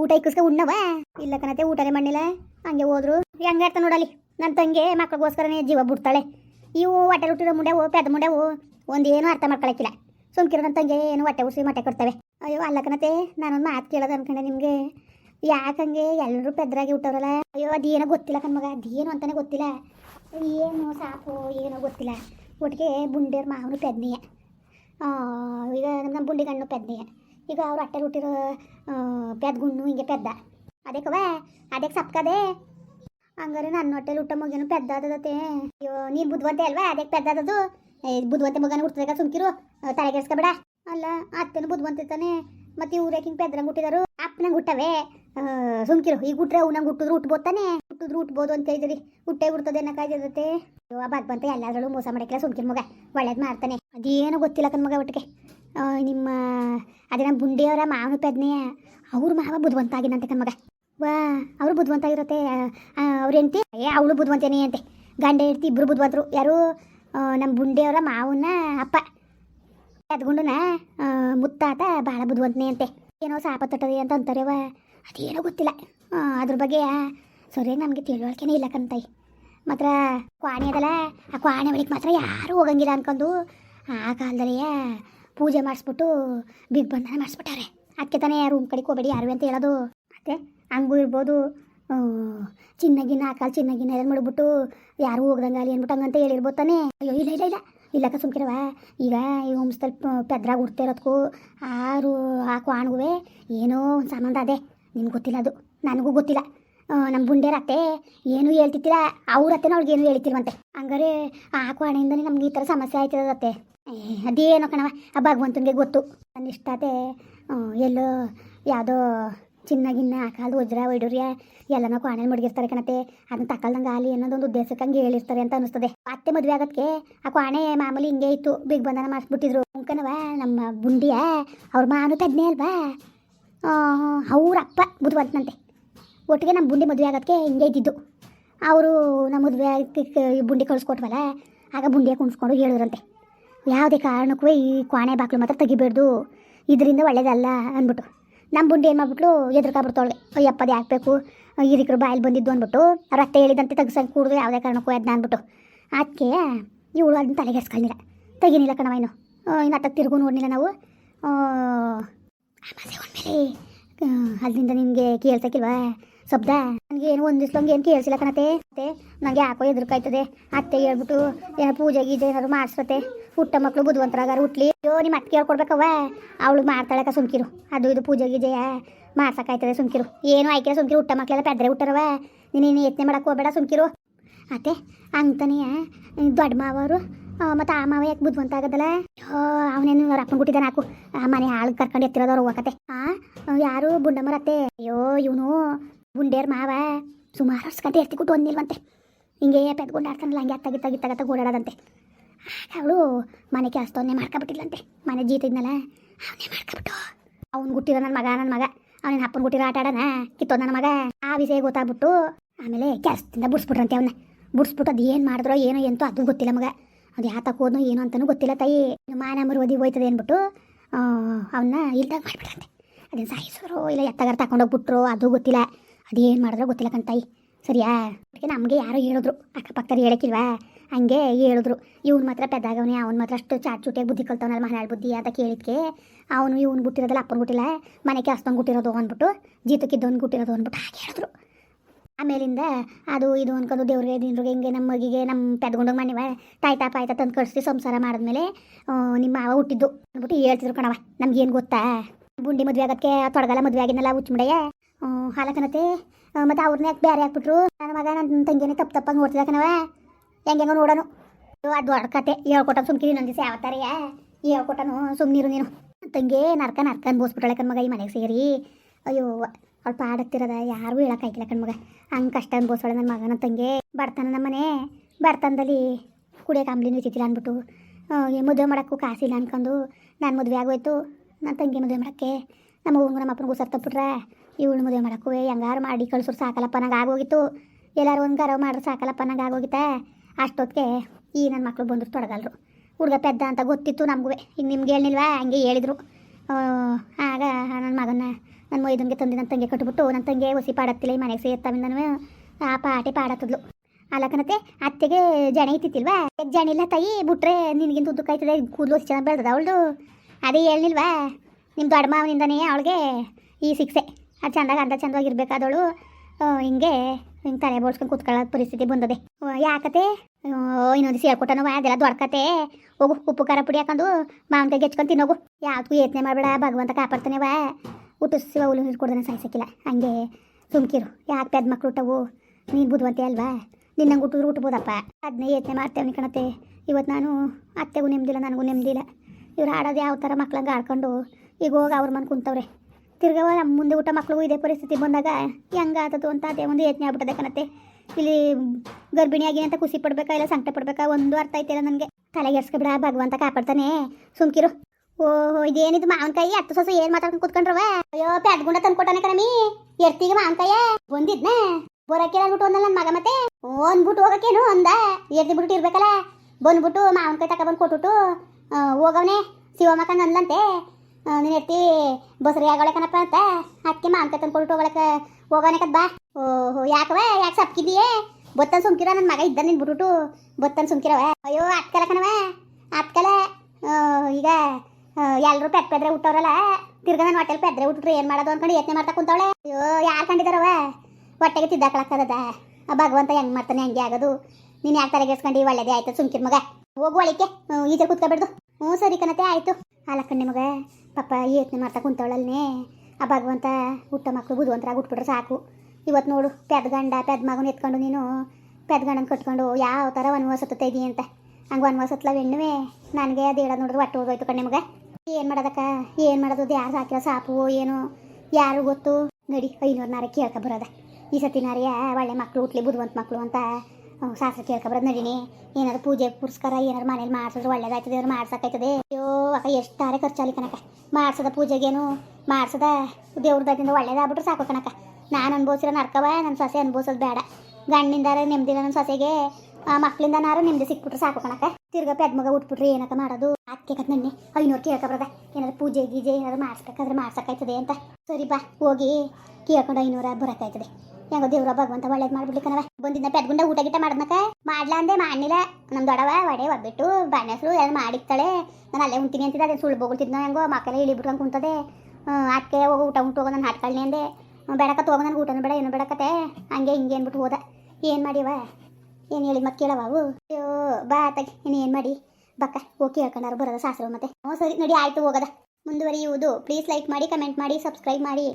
ಊಟ ಇಕ್ಕಿಸ್ಕ ಉಣ್ಣವ? ಇಲ್ಲ ಕಣತೆ, ಊಟನೇ ಮಣ್ಣಿಲ್ಲ ಹಂಗೆ ಹೋದ್ರು. ಹೆಂಗೆ ಇರ್ತ ನೋಡಲಿ ನನ್ನ ತಂಗಿ ಮಕ್ಳಿಗೋಸ್ಕರನೇ ಜೀವ ಬಿಡ್ತಾಳೆ. ಇವು ಹೊಟ್ಟೆ ಹುಟ್ಟಿರೋ ಮುಂಡೆವು, ಪೆದ್ದ ಮುಂಡೆವು, ಒಂದೇನು ಅರ್ಥ ಮಾಡ್ಕೊಳಕ್ಕಿಲ್ಲ. ಸುಮ್ಕಿರೋ ನನ್ನ ತಂಗಿ, ಏನು ಹೊಟ್ಟೆ ಉಸಿ ಮೊಟ್ಟೆ ಕೊಡ್ತವೆ. ಅಯ್ಯೋ, ಅಲ್ಲ ಕಣತೆ, ನಾನೊಂದು ಮಾತು ಕೇಳೋದು ಅನ್ಕೊಂಡೆ ನಿಮಗೆ. ಯಾಕಂಗೆ ಎಲ್ಲರೂ ಪೆದ್ರಾಗಿ ಹುಟ್ಟವ್ರಲ್ಲ. ಅಯ್ಯೋ ಅದೇನೋ ಗೊತ್ತಿಲ್ಲ ಕಣ್ಮಗ ಅದೇನು ಅಂತಲೇ ಗೊತ್ತಿಲ್ಲ. ಏನು ಸಾಕು, ಏನೋ ಗೊತ್ತಿಲ್ಲ. ಒಟ್ಟಿಗೆ ಬುಂಡೇರ್ ಮಾವನು ಪೆದ್ನಿಯ. ಈಗ ನಮ್ಮ ಬುಂಡಿ ಗಣ್ಣು ಪೆದ್ನಿಯ. ಈಗ ಅವ್ರು ಅಟ್ಟೆ ಹುಟ್ಟಿರೋ ಪೆದ್ಗುಣ್ಣು ಹಿಂಗೆ ಪೆದ್ದ. ಅದಕ್ಕವ ಅದಕ್ಕೆ ಸಪ್ಕದೆ. ಹಂಗಾರೆ ನನ್ನ ಹೊಟ್ಟೆಲಿ ಹುಟ್ಟ ಮಗನು ಪೆದ್ದ ಆದದತೆ ಅಯ್ಯೋ, ನೀನು ಬುದ್ಧವಂತೆ ಅಲ್ವಾ? ಅದಕ್ಕೆ ಪೆದ್ದ ಆದದು ಏ, ಬುದ್ಧವಂತೆ ಮಗನ ಹುಟ್ಟಿದಾಗ ಸುಮ್ಕಿರು ತಲೆಗೆಡ್ಸ್ಕೊಬೇಡ ಅಲ್ಲ, ಅತ್ತೆನು ಬುದ್ಧವಂತೆ ತಾನೆ. ಮತ್ತೆ ಇವ್ರು ಯಾಕೆ ಹಿಂಗೆ ಪೆದ್ರಂಗೆ ಹುಟ್ಟಿದಾರು? ಅಪ್ಪನಂಗೆ ಹುಟ್ಟವೆ. ಸುಮ್ಕಿರು. ಈಗ ಹುಟ್ರೆ ಅವ್ನಂಗೆ ಹುಟ್ಟಿದ್ರು ಹುಟ್ಬೋದು ತಾನೆ. ಹುಟ್ಟಿದ್ರು ಹುಟ್ಬೋದು ಅಂತ ಹೇಳಿದ್ರಿ. ಹುಟ್ಟೆ ಹುಡ್ತದೆ ಅನ್ನೋ ಕಾಯ್ದಿರುತ್ತೆ ಅಯ್ಯೋ ಬಂತ ಎಲ್ಲಾದ್ರಲ್ಲೂ ಮೋಸ ಮಾಡಕ್ಕೆ ಸುಮ್ಕಿರ್ ಮಗ. ಒಳ್ಳೇದು ಮಾಡ್ತಾನೆ. ಅದೇನು ಗೊತ್ತಿಲ್ಲ ಕಣ್ ಮಗ ಒಟ್ಟಿಗೆ. ನಿಮ್ಮ, ಅದೇ ನಮ್ಮ ಬುಂಡಿಯವರ ಮಾವನ ಪೆದ್ನೆಯ ಅವ್ರ ಮಾವ ಬುದ್ಧವಂತ ಆಗಿನಂತೆ ನಮ್ಮ ಮಗ. ವಾ, ಅವರು ಬುದ್ಧವಂತ ಆಗಿರುತ್ತೆ ಅವ್ರ ಹೆಂಡತಿ? ಏ, ಅವಳು ಬುದ್ಧವಂತೇನೆ ಅಂತೆ. ಗಂಡ, ಹೆಂಡತಿ ಇಬ್ಬರು ಬುದ್ಧವಂತರು. ಯಾರು? ನಮ್ಮ ಬುಂಡಿಯವರ ಮಾವನ ಅಪ್ಪ. ಅದ್ಗುಂಡನ ಮುತ್ತಾತ ಭಾಳ ಬುದ್ಧವಂತನೇ ಅಂತೆ. ಏನೋ ಸಾಪ ತಟ್ಟದೆ ಅಂತ ಅಂತಾರೆವ ಅದೇನೋ ಗೊತ್ತಿಲ್ಲ. ಅದ್ರ ಬಗ್ಗೆ ಸರಿಯಾಗಿ ನಮಗೆ ತಿಳುವಳಿಕೆನೇ ಇಲ್ಲ ಕಂತಾಯಿ ಮಾತ್ರ ಕ್ವಾಣಿ ಅದಲ್ಲ, ಆ ಕ್ವಾಣಿ ಒಳಗೆ ಮಾತ್ರ ಯಾರೂ ಹೋಗಂಗಿಲ್ಲ ಅನ್ಕೊಂಡು ಆ ಕಾಲದಲ್ಲಿ ಪೂಜೆ ಮಾಡಿಸ್ಬಿಟ್ಟು ಬಿಗ್ ಬಂಧನ ಮಾಡಿಸ್ಬಿಟ್ಟಾರೆ. ಅದಕ್ಕೆ ತಾನೇ ರೂಮ್ ಕಡೆಗೆ ಯಾರು ಅಂತ ಹೇಳೋದು. ಮತ್ತೆ ಹಂಗೂ ಇರ್ಬೋದು ಚಿನ್ನ ಚಿನ್ನಗಿನ್ನ ಆ ಚಿನ್ನ ಚಿನ್ನಗಿನ್ನ ಎಲ್ಲ ಮಾಡಿಬಿಟ್ಟು ಯಾರು ಹೋಗ್ದಂಗೆ ಅಲ್ಲಿ ಅಂದ್ಬಿಟ್ಟು ಹಂಗಂತ ಹೇಳಿರ್ಬೋದು ತಾನೇ. ಅಯ್ಯೋ ಇಲ್ಲ ಇಲ್ಲ ಇಲ್ಲ ಇಲ್ಲಕ್ಕ ಸುಮ್ಕಿರವ. ಈಗ ಈ ಹೋಮ್ಸ್ದಲ್ಲಿ ಪೆದ್ರಾಗ ಉಡ್ತಿರೋದಕ್ಕೂ ಆರು ಆ ಕ್ವಾಣ್ಗುವೆ ಏನೋ ಒಂದು ಸಂಬಂಧ ಅದೇ. ನಿಮ್ಗೆ ಗೊತ್ತಿಲ್ಲ ಅದು. ನನಗೂ ಗೊತ್ತಿಲ್ಲ. ನಮ್ಮ ಬುಂಡೇರ ಅತ್ತೆ ಏನು ಹೇಳ್ತಿತ್ತಿಲ್ಲ ಅವ್ರ ಅತ್ತೆನ ಅವ್ಳಿಗೆ ಏನು ಹೇಳ್ತಿಲ್ವಂತೆ. ಹಂಗಾರೆ ಆ ಕ್ವಾಣೆಯಿಂದನೇ ನಮ್ಗೆ ಈ ಥರ ಸಮಸ್ಯೆ ಆಯ್ತದತ್ತೆ ಏ, ಅದೇನೋ ಕಣವ ಆ ಭಗವಂತನಿಗೆ ಗೊತ್ತು. ನನ್ನ ಇಷ್ಟತೆ ಎಲ್ಲೋ ಯಾವುದೋ ಚಿನ್ನಗಿನ್ನ ಆ ಕಾಲದ ವಜ್ರ ವೈಡೂರ್ಯ ಎಲ್ಲನೋ ಕ್ವಾಣೆ ಮಡಗಿರ್ತಾರೆ ಕಣತೆ. ಅದನ್ನ ತಕಲ್ದಂಗೆ ಆಲಿ ಅನ್ನೋದೊಂದು ಉದ್ದೇಶಕ್ಕೆ ಹಂಗೆ ಹೇಳಿರ್ತಾರೆ ಅಂತ ಅನಿಸ್ತದೆ ಅತ್ತೆ ಮದುವೆ ಆಗೋದಕ್ಕೆ ಆ ಕ್ವಾಣೆ ಮಾಮೂಲಿ ಹಿಂಗೆ ಇತ್ತು. ಬಿಗ್ ಬಂದನ ಮಾಡಿಸ್ಬಿಟ್ಟಿದ್ರು. ಅಂಕನವ ನಮ್ಮ ಬುಂಡಿಯ ಅವ್ರ ಮಾನು ತಜ್ಞೆ ಅಲ್ವಾ? ಅವ್ರ ಅಪ್ಪ ಬುದ್ಧಿವಂತನಂತೆ ಒಟ್ಟಿಗೆ ನಮ್ಮ ಬುಂಡಿ ಮದುವೆ ಆಗೋದಕ್ಕೆ ಹಿಂಗೆ ಇದ್ದಿದ್ದು. ಅವರು ನಮ್ಮ ಮದುವೆ ಆಗಿ ಬುಂಡಿ ಕಳಿಸ್ಕೊಟ್ವಲ್ಲ, ಆಗ ಬುಂಡಿಯ ಕುಣಿಸ್ಕೊಂಡು ಹೇಳಿದ್ರಂತೆ. ಯಾವುದೇ ಕಾರಣಕ್ಕೂ ಈ ಕ್ವಾಣೆ ಬಾಕ್ಲು ಮಾತ್ರ ತೆಗಿಬಾರ್ದು ಇದರಿಂದ ಒಳ್ಳೇದಲ್ಲ ಅಂದ್ಬಿಟ್ಟು. ನಮ್ಮ ಬುಂಡಿ ಏನು ಮಾಡ್ಬಿಟ್ಲು? ಎದುರ್ಕಾಬಿಡ್ತಾಳೆ ಅಯ್ಯಪ್ಪ, ಅದು ಹಾಕ್ಬೇಕು. ಹಿರಿಕರು ಬಾಯಲ್ಲಿ ಬಂದಿದ್ದು ಅಂದ್ಬಿಟ್ಟು ಅತ್ತೆ ಹೇಳಿದಂತೆ ತೆಗ್ಸಂಗೆ ಕೂಡಿದ್ರೆ ಯಾವುದೇ ಕಾರಣಕ್ಕೂ ಅದನ್ನ ಅಂದ್ಬಿಟ್ಟು. ಅದಕ್ಕೆ ಇವಳು ಅದನ್ನ ತಲೆಗೆಸ್ಕೊಳ್ಳಿಲ್ಲ ತೆಗಿನಿಲ್ಲ ಕಣವ ಇನ್ನು. ಇನ್ನು ಅತ್ತ ತಿರುಗು ನೋಡಲಿಲ್ಲ ನಾವು. ಆಮೇಲೆ ಒಂದ್ಮೇಲೆ ಅಲ್ಲಿಂದ ನಿಮಗೆ ಕೇಳ್ಸಕ್ಕಿಲ್ವಾ ಶಬ್ದ? ನನಗೆ ಏನು ಒಂದಿಸ್ಲಂಗೆ ಏನು ಕೇಳಿಸಿಲ್ಲ ಕಣತೆ. ಮತ್ತೆ ನನಗೆ ಯಾಕೋ ಎದುರುಕಾಯ್ತದೆ ಅತ್ತೆ ಹೇಳ್ಬಿಟ್ಟು ಏನೋ ಪೂಜೆ ಗೀಜೆ ಏನಾದ್ರು ಮಾಡಿಸ್ರತ್ತೆ. ಹುಟ್ಟ ಮಕ್ಕಳು ಬುದ್ಧಿವಂತರಾಗಾರ ಹುಟ್ಲಿ, ಅಯ್ಯೋ ನಿಮ್ಮ ಅತ್ತೆ ಕೇಳ್ಕೊಡ್ಬೇಕವ್ವ ಅವಳು ಮಾಡ್ತಾಳಕ ಸುಮ್ಕಿರು. ಅದು ಇದು ಪೂಜೆ ಗೀಜೆಯ ಮಾಡ್ಸಕ್ಕಾಯ್ತದೆ ಸುಮ್ಕಿರು. ಏನು ಆಯ್ಕೆ ಸುಮ್ಕಿರು, ಹುಟ್ಟ ಮಕ್ಕಳೆಲ್ಲ ಪೆದ್ರೆ ಹುಟ್ಟರವ ನೀನೇನು ಯತ್ನೆ ಮಾಡಕ್ಕೆ ಹೋಗಬೇಡ ಸುಮ್ಕಿರು. ಅತ್ತೆ ಅಂತನೇ ದೊಡ್ಡ ಮಾವರು ಮತ್ತು ಆ ಮಾವ ಯಾಕೆ ಬುದ್ಧಿವಂತ ಆಗದಲ್ಲ ಅವನೇನು ಅವ್ರ ಅಪ್ಪನ ಗುಟ್ಟಿದ್ದಾನೆ ಹಾಕು ಆ, ಮನೆ ಹಾಳು ಕರ್ಕೊಂಡು ಎತ್ತಿರೋದವ್ರು ಹೋಗಕತ್ತೆ ಆ, ಯಾರು ಅತ್ತೆ? ಅಯ್ಯೋ, ಇವನು ಬುಂಡೇರ್ ಮಾವ. ಸುಮಾರು ವರ್ಷ ಗಂಟೆ ಎತ್ತಿಕೊಟ್ಟು ಒಂದಿಲ್ವಂತೆ ಹಿಂಗೆ ಪೆದ್ಕೊಂಡು ಆಡ್ತಾನಲ್ಲ ಹಂಗೆ ಅತ್ತಾಗಿತ್ತಾಗಿತ್ತಾಗತ್ತ ತಗಿ ತಗತ್ತ ಓಡಾಡೋದಂತೆ. ಅವಳು ಮನೆ ಕೆಲಸದವನ್ನೇ ಮಾಡ್ಕೊಬಿಟ್ಟಿಲ್ಲಂತೆ ಮನೆ ಜೀತಿದ್ನಲ್ಲ ಅವನೇ ಮಾಡ್ಕೊಬಿಟ್ಟು. ಅವ್ನು ಗುಟ್ಟಿರೋ ನನ್ನ ಮಗ ನನ್ನ ಮಗ. ಅವನೇನು ಅಪ್ಪನ ಗುಟ್ಟಿರೋ ಆಟ ಆಡೋಣ ಕಿತ್ತೋ ನನ್ನ ಮಗ. ಆ ವಿಷಯ ಗೊತ್ತಾಗ್ಬಿಟ್ಟು ಆಮೇಲೆ ಕೆಲಸದಿಂದ ಬಿಡಿಸ್ಬಿಟ್ರಂತೆ ಅವನ್ನ ಬಿಡಿಸ್ಬಿಟ್ಟು ಅದು ಏನು ಮಾಡಿದ್ರೋ, ಏನೋ ಎಂತೋ ಅದು ಗೊತ್ತಿಲ್ಲ ಮಗ. ಅದು ಯಾತಕ್ಕೆ ಹೋದ್ನೋ, ಏನೋ ಅಂತಲೂ ಗೊತ್ತಿಲ್ಲ ತಾಯಿ. ಮಾನ ಮರುವದಿ ಹೋಯ್ತದೆ ಅಂದ್ಬಿಟ್ಟು ಅವನ್ನ ಇಲ್ದಾಗ ಮಾಡಿಬಿಟ್ರಂತೆ. ಅದೇನು ಸಾಯಿಸೋರು ಇಲ್ಲ ಎತ್ತಗಾರ ತಗೊಂಡೋಗ್ಬಿಟ್ರು ಅದು ಗೊತ್ತಿಲ್ಲ. ಅದೇನು ಮಾಡಿದ್ರೋ ಗೊತ್ತಿಲ್ಲ ಕಣ್ತಾಯಿ ಸರಿಯಾ? ಅದಕ್ಕೆ ನಮಗೆ ಯಾರೋ ಹೇಳಿದ್ರು. ಅಕ್ಕಪಕ್ಕದಲ್ಲಿ ಹೇಳಕ್ಕಿಲ್ವಾ? ಹಂಗೆ ಹೇಳಿದ್ರು. ಇವ್ನು ಮಾತ್ರ ಪೆದ್ದಾಗವನೇ, ಅವ್ನು ಮಾತ್ರ ಅಷ್ಟು ಚಾಟ್ ಚುಟ್ಟಿಯಾಗಿ ಬುದ್ಧಿ ಕಲ್ತವನಲ್ಲ ಮನೆಯಾಳ ಬುದ್ಧಿ ಅಂತ ಕೇಳಿದ್ಕೆ. ಅವನು ಇವ್ನು ಗುಟ್ಟಿರೋದಲ್ಲ ಅಪ್ಪನ ಗುಟ್ಟಿಲ್ಲ ಮನೆ ಅಷ್ಟೊಂದು ಗುಟ್ಟಿರೋದು ಅಂದ್ಬಿಟ್ಟು ಜೀತಕ್ಕಿದ್ದವ್ನು ಗುಟ್ಟಿರೋದು ಅಂದ್ಬಿಟ್ಟು ಹಾಗೆ ಹೇಳಿದ್ರು. ಆಮೇಲಿಂದ ಅದು ಇದು ಅನ್ಕೊಂಡು ದೇವ್ರಿಗೆ ದಿನರಿಗೆ ಹಿಂಗೆ ನಮ್ಮ ಮಗಿಗೆ, ನಮ್ಮ ಪೆದ್ಗೊಂಡೋಗಿ ಮನೆವ ತಾಯ್ತಾ ಪಾಯ್ತಾ ತಂದು ಕಳಿಸಿ ಸಂಸಾರ ಮಾಡಿದ್ಮೇಲೆ ನಿಮ್ಮ ಮಾವ ಹುಟ್ಟಿದ್ದು ಅಂದ್ಬಿಟ್ಟು ಹೇಳ್ತಿದ್ರು ಕಣವ ನಮ್ಗೇನು ಗೊತ್ತಾ? ಬುಂಡಿ ಮದುವೆ ಆಗೋಕ್ಕೆ ತೊಡಗಲ್ಲ ಮದುವೆ ಆಗಿದ್ನಲ್ಲ ಹುಚ್ಚುಮಡೆಯ ಹಾಲಕನತೆ ಮತ್ತು ಅವ್ರನ್ನ ಬೇರೆ ಹಾಕ್ಬಿಟ್ರು? ನನ್ನ ಮಗ ನನ್ನ ತಂಗಿನೇ ತಪ್ಪು ತಪ್ಪಾಗಿ ನೋಡ್ತಿದ್ದ ಕಣವ ಹೆಂಗೆಂಗೋ ನೋಡೋನು. ಅದು ದೊಡ್ಡ ಕತೆ. ಹೇಳ್ಕೊಟ್ಟ ಸುಮ್ಕಿರಿ ನನ್ನ ದಿವಸ ಯಾವತ್ತಾರೆಯ ಹೇಳ್ಕೊಟ್ಟನು ಸುಮ್ಮನಿರು ನೀನು. ತಂಗಿ ನರ್ಕ ನರ್ಕನ್ ಅನ್ಬೋಸ್ಬಿಟ್ಟಾಳೆ ಕಣ್ಮಗ ಈ ಮನೆಗೆ ಸೇರಿ. ಅಯ್ಯೋ, ಅವಳು ಪಾಡಕ್ತಿರದ ಯಾರಿಗೂ ಹೇಳೋಕ್ಕಾಗಿಲ್ಲ ಕಣ್ಮಗ ಹಂಗೆ ಕಷ್ಟ ಅನ್ಬೋಸ್ತಾಳೆ ನನ್ನ ಮಗನ ತಂಗಿ. ಬಡ್ತಾನ ನಮ್ಮನೆ ಬಡ್ತನದಲ್ಲಿ ಕುಡಿಯೋಕೆ ಅಂಬ್ಲಿನೂ ಇತ್ತಿಲ್ಲ ಅಂದ್ಬಿಟ್ಟು ಮದುವೆ ಮಾಡೋಕ್ಕೂ ಕಾಸಿಲ್ಲ ಅನ್ಕೊಂಡು ನಾನು ಮದುವೆ ಆಗೋಯ್ತು. ನನ್ನ ತಂಗಿ ಮದುವೆ ಮಾಡೋಕ್ಕೆ. ನಮ್ಮ ಹೂವು ನಮ್ಮ ಅಪ್ಪನಿಗೂ ಸರ್ ತಪ್ಪಿಟ್ರೆ ಇವಳು ಮದುವೆ ಮಾಡೋಕ್ಕೂ ಹೆಂಗಾರು ಮಾಡಿ ಕಳ್ಸೋರು ಸಾಕಲ್ಲಪ್ಪ, ನಂಗೆ ಆಗೋಗಿತ್ತು. ಎಲ್ಲರೂ ಒಂದು ಗರವ್ ಮಾಡ್ರೆ ಸಾಕಲ್ಲಪ್ಪ, ನಂಗೆ ಆಗೋಗಿತ್ತಾ? ಅಷ್ಟೊತ್ತಿಗೆ ಈ ನನ್ನ ಮಕ್ಕಳು ಬಂದರು ತೊಡಗಲ್ರು. ಹುಡುಗ ಪೆದ್ದ ಅಂತ ಗೊತ್ತಿತ್ತು ನಮಗೂ ಈಗ ನಿಮ್ಗೆ ಹೇಳಿಲ್ವಾ ಹಂಗೆ ಹೇಳಿದರು. ಆಗ ನನ್ನ ಮಗನ ನನ್ನ ಮೈದನಿಗೆ ತಂದು ನನ್ನ ತಂಗಿ ಕಟ್ಬಿಟ್ಟು ನನ್ನ ತಂಗಿ ಹೊಸಿ ಪಾಡತ್ತಿಲ್ಲ, ಈ ಮನೆಗೆ ನಾನು ಆ ಪಾಟಿ ಪಾಡತ್ತದ್ಲು. ಅಲ್ಲಕನತೆ ಅತ್ತೆಗೆ ಜನ ಇತ್ತಿಲ್ವಾ ಜನ ಇಲ್ಲ ತಾಯಿ, ಬಿಟ್ರೆ ನಿನಗಿಂತ ಉದ್ದಕ್ಕಾಯ್ತದೆ ಕೂದಲು ಹೊಸಿ ಚೆನ್ನಾಗಿ ಬೆಳೆದದ ಅವಳು ಅದೇ ಹೇಳಿಲ್ವಾ ನಿಮ್ಮ ದೊಡ್ಡ ಮಾವನಿಂದನೇ ಅವಳಿಗೆ ಈ ಸಿಕ್ಸೆ ಅದು ಚಂದಾಗ ಅಂದ ಚಂದವಾಗಿರ್ಬೇಕಾದವಳು. ಹಿಂಗೆ ಹಿಂಗೆ ತಲೆ ಬೋಳ್ಸ್ಕೊಂಡು ಕೂತ್ಕೊಳ್ಳೋ ಪರಿಸ್ಥಿತಿ ಬಂದದೆ. ಯಾಕತೆ? ಇನ್ನೊಂದು ಸೇರ್ಕೊಟ್ಟನವ ಅದೆಲ್ಲ ದೊಡ್ಕತೆ ಹೋಗು, ಉಪ್ಪು ಖಾರ ಪುಡಿ ಹಾಕೊಂಡು ಮಾವಿನಕಾಯಿ ಗೆಚ್ಕೊಂಡು ತಿನ್ನೋಗು. ಯಾವ್ದಕ್ಕೂ ಯೋಚನೆ ಮಾಡಬೇಡ, ಭಗವಂತ ಕಾಪಾಡ್ತಾನೆವ ಹುಟ್ಟಿಸಿವ ಹುಲು ಹಿಡ್ಕೊಡ್ದಾನೆ ಸಾಯಿಸಕ್ಕಿಲ್ಲ. ಹಂಗೆ ಸುಮ್ಕಿರು. ಯಾಕೆ ಪೆದ್ ಮಕ್ಳು ಹುಟ್ಟವು? ನೀನು ಬುದ್ಧವಂತೆ ಅಲ್ವಾ? ನಿನ್ನಂಗೆ ಹುಟ್ಟಿದ್ರು ಹುಟ್ಬೋದಪ್ಪ. ಅದನ್ನ ಯೋಚನೆ ಮಾಡ್ತೇವೆ ಕಣತೆ. ಇವತ್ತು ನಾನು ಅತ್ತೆಗೂ ನೆಮ್ಮದಿಲ್ಲ ನನಗೂ ನೆಮ್ಮದಿಲ್ಲ ಇವ್ರು ಆಡೋದು ಯಾವ ಥರ ಮಕ್ಳಂಗೆ ಆಡ್ಕೊಂಡು ಈಗ ಹೋಗಿ ಅವ್ರ ಮನೆ ಕುಂತವ್ರೆ. ತಿರ್ಗವ ಮುಂದೆ ಊಟ ಮಕ್ಳಿಗೂ ಇದೇ ಪರಿಸ್ಥಿತಿ ಬಂದಾಗ ಹೆಂಗಾದದು ಅಂತ ಅದೇ ಒಂದು ಯೋಚನೆ ಆಗ್ಬಿಟ್ಟದೆ ಕಣತೆ ಇಲ್ಲಿ ಗರ್ಭಿಣಿಯಾಗಿ ಅಂತ ಖುಷಿ ಪಡ್ಬೇಕಾ ಇಲ್ಲ ಸಂಕಟ ಪಡ್ಬೇಕಾ ಒಂದು ಅರ್ಥ ಆಯ್ತಿಲ್ಲ ನನಗೆ. ತಲೆಗೆ ಎರ್ಸ್ಕೊಬಿಡ, ಭಗವಂತ ಕಾಪಾಡ್ತಾನೆ. ಸುಮ್ಕಿರು. ಓಹೋ ಇದೇನಿದು ಮಾವಿನಕಾಯಿ? ಹತ್ತು ಸೊಸೆ ಏನ್ ಮಾತಾಡ್ಕೊಂಡು ಕುತ್ಕೊಂಡ್ರವ? ಅಯ್ಯೋ ಪ್ಯಾದ್ಗುಂಡ ತಂದ್ಕೊಟ್ಟಾನೆ ಕಣಮಿ. ಎರ್ತಿಗೆ ಮಾವಿನಕಾಯ. ಬಂದಿದ್ನ. ಬರೋಕೆ ಅಂದ್ಬಿಟ್ಟು ಒಂದಲ್ಲ ನನ್ನ ಮಗ ಮತ್ತೆ? ಅಂದ್ಬಿಟ್ಟು ಹೋಗಕ್ಕೇನು ಅಂದ. ಎರ್ದಿ ಬಿಟ್ಟು ಇರ್ಬೇಕಲ್ಲ. ಬಂದ್ಬಿಟ್ಟು ಮಾವಿನಕಾಯಿ ತಗೊಬಂದು ಕೊಟ್ಬಿಟ್ಟು ಹೋಗವ್ನೆ. ಶಿವಮಕ್ಕಂಗೆ ಅಂದ್ಲಂತೆ. ನೀನು ಎತ್ತಿ ಬಸ್ರಿ ಆಗೋಳಕನಪ್ಪ ಅಂತ? ಅದಕ್ಕೆ ಮಾವಿನಕಾಯಿ ತಂದು ಕೊಟ್ಟು ಹೋಗೋಳಕ ಹೋಗೋನೆ ಕದ್ ಬಾ. ಓಹೋ ಯಾಕವ ಯಾಕೆ ಸಪ್ಕಿದೀಯೇ ಬತ್ತನ್ ಸುಮ್ಕಿರ ನನ್ನ ಮಗ ಇದ್ದ ನಿನ್ ಬಿಟ್ಬಿಟ್ಟು ಬತ್ತನ್ ಸುಮ್ಕಿರವ? ಅಯ್ಯೋ, ಅತ್ಕಲ ಕಣವ ಅತ್ಕಲ. ಈಗ ಎಲ್ಲರೂ ಪ್ಯಾಕ್ ಪೆದ್ರೆ ಹುಟ್ಟವ್ರಲ್ಲ, ತಿರ್ಗ ನನ್ನ ಹೊಟ್ಟೆಲಿ ಪೆದ್ರೆ ಹುಟ್ಟಿಟ್ರೆ ಏನು ಮಾಡೋದು ಅನ್ಕೊಂಡು ಯತ್ನೆ ಮಾಡ್ತಾ ಕುಂತವಳೆ. ಅಯ್ಯೋ, ಯಾರು ಕಂಡಿದಾರವ ಹೊಟ್ಟೆಗೆ ತಿದ್ದಾಕಳಕ್ಕದ ಆ ಭಗವಂತ ಹೆಂಗ್ ಮಾಡ್ತಾನೆ ಹಂಗೆ ಆಗೋದು? ನೀನು ಯಾಕೆ ತಲೆಗೆಸ್ಕೊಂಡು ಒಳ್ಳೇದೇ ಆಯ್ತು ಸುಮ್ಕಿರ್ ಮಗ. ಹೋಗು ಒಳಿಕೆ ಈಜೆ ಕೂತ್ಕೊಬಿಡ್ದು ಹ್ಞೂ ಸರಿ ಕಣತೆ, ಆಯ್ತು. ಅಲ್ಲ ಕಣ್ಣೆ ಮಗ ಪಾಪ ಯೋಚನೆ ಮಾಡ್ತಾ ಕುಂತವಳಲ್ನೇ. ಆ ಭಗವಂತ ಹುಟ್ಟ ಮಕ್ಕಳು ಬುದ್ಧವಂತರಾಗಿ ಹುಟ್ಬಿಟ್ರೆ ಸಾಕು. ಇವತ್ತು ನೋಡು ಪೆದ್ ಗಂಡ ಪೆದ್ ಮಗನ ಎತ್ಕೊಂಡು ನೀನು ಪೆದ್ ಗಂಡನ ಕಟ್ಕೊಂಡು ಯಾವ ಥರ ವನವಾಸ ಇದೀಯ ಅಂತ. ಹಂಗೆ ವನವಾಸ ಹೆಣ್ಣುವೆ, ನನಗೆ ಅದು ಹೇಳೋದು ನೋಡಿದ್ರೆ ಒಟ್ಟು ಹೋಗೋಯ್ತು ಕಣ್ಣೆ ಮಗ ಏನು ಮಾಡೋದಕ್ಕ? ಏನು ಮಾಡೋದು? ಯಾರು ಸಾಕಿರೋ ಸಾಪು ಏನು? ಯಾರು ಗೊತ್ತು? ನಡಿ, ಐನೂರು ನಾರ ಕೇಳ್ಕೊ ಬರೋದ. ಈ ಸತಿ ನಾರಿಯ ಒಳ್ಳೆ ಮಕ್ಕಳು ಹುಟ್ಲಿ, ಬುದ್ಧವಂತ ಮಕ್ಕಳು ಅಂತ ಶಾಸ್ತ್ರ ಕೇಳ್ಕ ಬರೋದು ನಡಿನಿ ಏನಾದ್ರು ಪೂಜೆ, ಪುರಸ್ಕಾರ, ಏನಾದ್ರು ಮನೇಲಿ ಮಾಡ್ಸಿದ್ರೆ ಒಳ್ಳೇದಾಯ್ತದೆ ಏನಾರು ಮಾಡ್ಸಕ್ಕಾಯ್ತದೆ ಅಯ್ಯೋ, ಅಕ್ಕ ಎಷ್ಟಾರೆ ಖರ್ಚಾಲಿ ಕಣಕ ಮಾಡ್ಸದ ಪೂಜೆಗೇನು, ಮಾಡ್ಸದ ದೇವ್ರದಾಗಿಂದ ಒಳ್ಳೇದಾಗ್ಬಿಟ್ರೆ ಸಾಕು ಕಣಕ ನಾನು ಅನ್ಭವಿಸಿರೋ ನರ್ಕವ ನನ್ನ ಸೊಸೆ ಅನ್ಭವಿಸೋದು ಬೇಡ. ಗಂಡಿಂದಾರ ನೆಮ್ಮದಿಲ್ಲ ನನ್ನ ಸೊಸೆಗೆ, ಆ ಮಕ್ಳಿಂದನಾರು ನೆಮ್ಮದಿ ಸಿಕ್ಬಿಟ್ರೆ ಸಾಕು ಕಣಕ ತಿರ್ಗಾ ಪೆದ್ಮಗ ಉಟ್ಬಿಟ್ರೆ ಏನಕ್ಕ ಮಾಡೋದು? ಅದಕ್ಕೆ ಕತ್ ನನ್ನೆ ಐನೂರು ಕೇಳ್ಕೊಬರದ. ಏನಾದ್ರು ಪೂಜೆ, ಗೀಜೆ ಏನಾದ್ರು ಮಾಡ್ಸ್ಬೇಕಾದ್ರೆ ಮಾಡ್ಸಕ್ಕಾಯ್ತದೆ ಅಂತ. ಸರಿ ಬಾ, ಹೋಗಿ ಕೇಳ್ಕೊಂಡು ಐನೂರ ಬರಕ್ಕಾಯ್ತದೆ ಹೆಂಗೋ ದೇವ್ರ ಭಗವಂತ ಒಳ್ಳೇದು ಮಾಡ್ಬಿಡ್ಲಿ ಬಂದಿದ್ದ ಪೆದ್ಗುಂಡ ಊಟ ಗೀಟ ಮಾಡದ್ನಕ? ಮಾಡ್ಲಾ ಅಂದೆ ಮಾಡಿಲ್ಲ ನಮ್ಮ ದೊಡವ ವಡೆ ಒಬ್ಬಿಟ್ಟು ಬಾಣೆಸ್ರು ಎಲ್ಲ ಮಾಡಿಕ್ತಾಳೆ ನಾನು ಅಲ್ಲೇ ಉಂತೀನಿ ಅಂತಿದ್ದೆ ಅದೇ ಸುಳ್ಳು ಬೋಗುಳ್ತಿದ್ನೋ ಹೆಂಗೋ ಮಕ್ಕಳೆಲ್ಲ ಇಳಿಬಿಟ್ಕೊಂಡು ಕುಂತದೆ. ಅದಕ್ಕೆ ಹೋಗೋ ಊಟ ಉಂಟು ಹೋಗೋ ನಾನು ಹಾಟ್ಕೊಳ್ಳಿ ಅಂದೆ. ಬೇಡಕತ್ತ ಹೋಗೋ, ನನಗೆ ಊಟನೂ ಬೇಡ, ಏನು ಬೇಡಕತ್ತೆ ಹಂಗೆ ಹಿಂಗೆ ಅಂದ್ಬಿಟ್ಟು ಹೋದ. ಏನು ಮಾಡಿವ ಏನು ಹೇಳಿ ಮತ್ತೆ ಕೇಳವ ಅಯ್ಯೋ, ಬಾ ತಗಿ ಇನ್ನು ಏನು ಮಾಡಿ? ಬಕ್ಕ, ಹೋಗಿ ಕೇಳ್ಕೊಂಡಾರು, ಬರೋದ ಶಾಸ್ತ್ರ ಮತ್ತೆ. ಹ್ಞೂ ಸರಿ, ನಡಿ, ಆಯ್ತು, ಹೋಗದ. ಮುಂದುವರಿಯುವುದು. ಪ್ಲೀಸ್ ಲೈಕ್ ಮಾಡಿ, ಕಮೆಂಟ್ ಮಾಡಿ, ಸಬ್ಸ್ಕ್ರೈಬ್ ಮಾಡಿ.